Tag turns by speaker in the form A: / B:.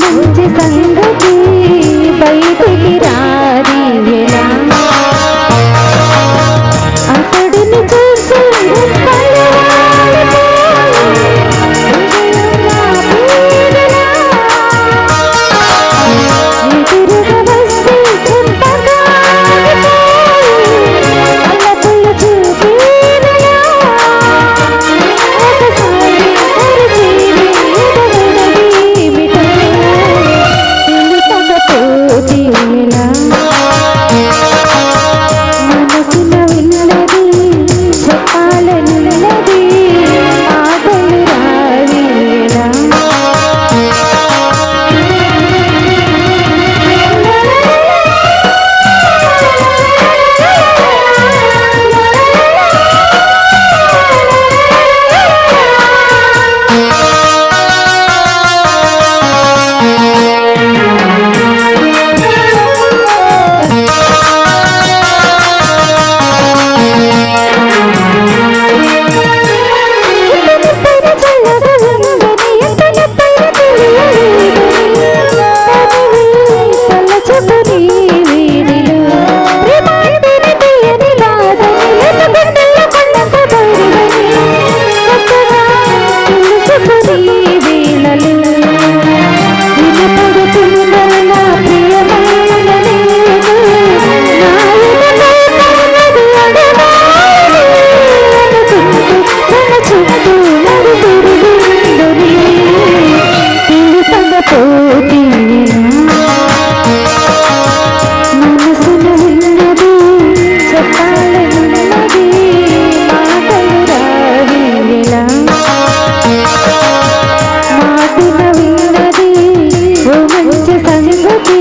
A: మంచి సంగతి. మాటిన విన్నది ఓ మంచి సంగతి.